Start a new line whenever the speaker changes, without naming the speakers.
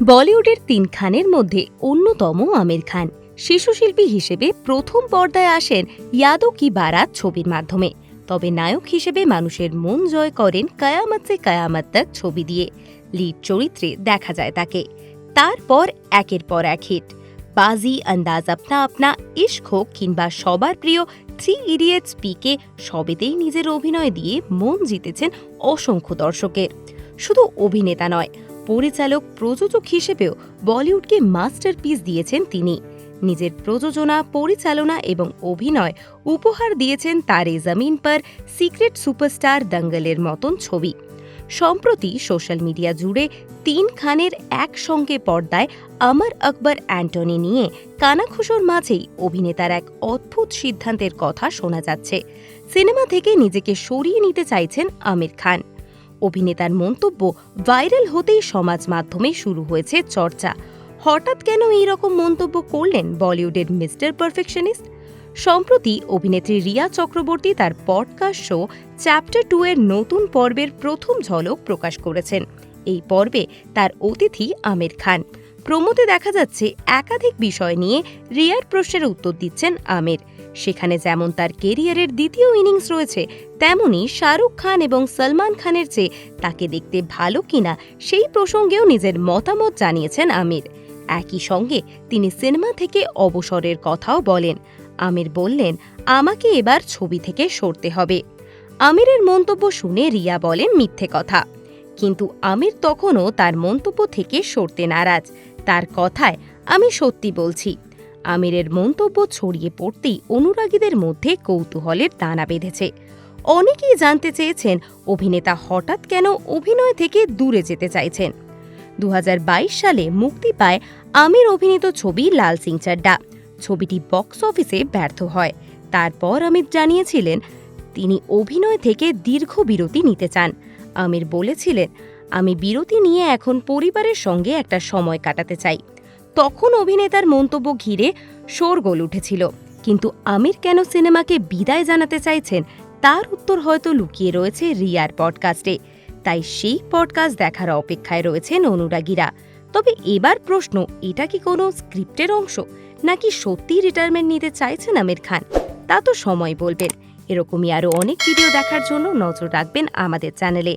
বলিউডের তিন খানের মধ্যে অন্যতম আমির খান। শিশুশিল্পী হিসেবে প্রথম পর্দায় আসেন ইয়াদো কি বারাত ছবির মাধ্যমে। তবে নায়ক হিসেবে মানুষের মন জয় করেন কায়ামত সে কায়ামত তক ছবি দিয়ে। লিড চরিত্রে দেখা যায় তাকে। তারপর একের পর এক হিট বাজি আন্দাজ আপনা আপনা, ইশক কিংবা সবার প্রিয় থ্রি ইডিয়েটস পিকে সবেতেই নিজের অভিনয় দিয়ে মন জিতেছেন অসংখ্য দর্শকের। শুধু অভিনেতা নয় পরিচালক প্রযোজক হিসেবেও বলিউডকে মাস্টারপিস দিয়েছেন তিনি। নিজের প্রযোজনা, পরিচালনা এবং অভিনয় উপহার দিয়েছেন তারে জমিন পর সিক্রেট সুপারস্টার দঙ্গলের মতন ছবি। সম্প্রতি সোশ্যাল মিডিয়া জুড়ে তিন খানের একসঙ্গে পর্দায় আমর আকবর, অ্যান্টনি নিয়ে কানাখুশোর মাঝেই অভিনেতার এক অদ্ভুত সিদ্ধান্তের কথা শোনা যাচ্ছে। সিনেমা থেকে নিজেকে সরিয়ে নিতে চাইছেন আমির খান। অভিনেতার মন্তব্য ভাইরাল হতেই সমাজ মাধ্যমে শুরু হয়েছে চর্চা। হঠাৎ কেন এই রকম মন্তব্য করলেন বলিউডের মিস্টার পারফেকশনিস্ট? সম্প্রতি অভিনেত্রী রিয়া চক্রবর্তী তার পডকাস্ট শো চ্যাপ্টার টু এর নতুন পর্বের প্রথম ঝলক প্রকাশ করেছেন। এই পর্বে তার অতিথি আমির খান। প্রমোতে দেখা যাচ্ছে একাধিক বিষয় নিয়ে রিয়ার প্রশ্নের উত্তর দিচ্ছেন আমির। সেখানে যেমন তার কেরিয়ারের দ্বিতীয় ইনিংস রয়েছে, তেমনি শাহরুখ খান এবং সলমান খানের চেয়ে তাকে দেখতে ভালো কিনা সেই প্রসঙ্গেও নিজের মতামত জানিয়েছেন আমির। একই সঙ্গে তিনি সিনেমা থেকে অবসরের কথাও বলেন। আমির বললেন, আমাকে এবার ছবি থেকে সরতে হবে। আমিরের মন্তব্য শুনে রিয়া বলেন মিথ্যে কথা। কিন্তু আমির তখনও তার মন্তব্য থেকে সরতে নারাজ। তার কথায় আমি সত্যি বলছি আমিরের মন্তব্য ছড়িয়ে পড়তেই অনুরাগীদের মধ্যে কৌতূহলের দানা বেঁধেছে। অনেকেই জানতে চেয়েছেন অভিনেতা হঠাৎ কেন অভিনয় থেকে দূরে যেতে চাইছেন। দু হাজার বাইশ সালে মুক্তি পায় আমির অভিনীত ছবি লাল সিং চাড্ডা ছবিটি বক্স অফিসে ব্যর্থ হয়। তারপর আমির জানিয়েছিলেন, তিনি অভিনয় থেকে দীর্ঘ বিরতি নিতে চান। আমির বলেছিলেন, আমি বিরতি নিয়ে এখন পরিবারের সঙ্গে একটা সময় কাটাতে চাই। তখন অভিনেতার মন্তব্য ঘিরে শোরগোল উঠেছিল। কিন্তু আমির কেন সিনেমাকে বিদায় জানাতে চাইছেন, তার উত্তর হয়তো লুকিয়ে রয়েছে রিয়ার পডকাস্টে। তাই সেই পডকাস্ট দেখার অপেক্ষায় রয়েছেন অনুরাগীরা। তবে এবার প্রশ্ন, এটা কি কোনো স্ক্রিপ্টের অংশ? নাকি সত্যিই রিটায়ারমেন্ট নিতে চাইছেন আমির খান? তা তো সময় বলবেন। এরকমই আরও অনেক ভিডিও দেখার জন্য নজর রাখবেন আমাদের চ্যানেলে।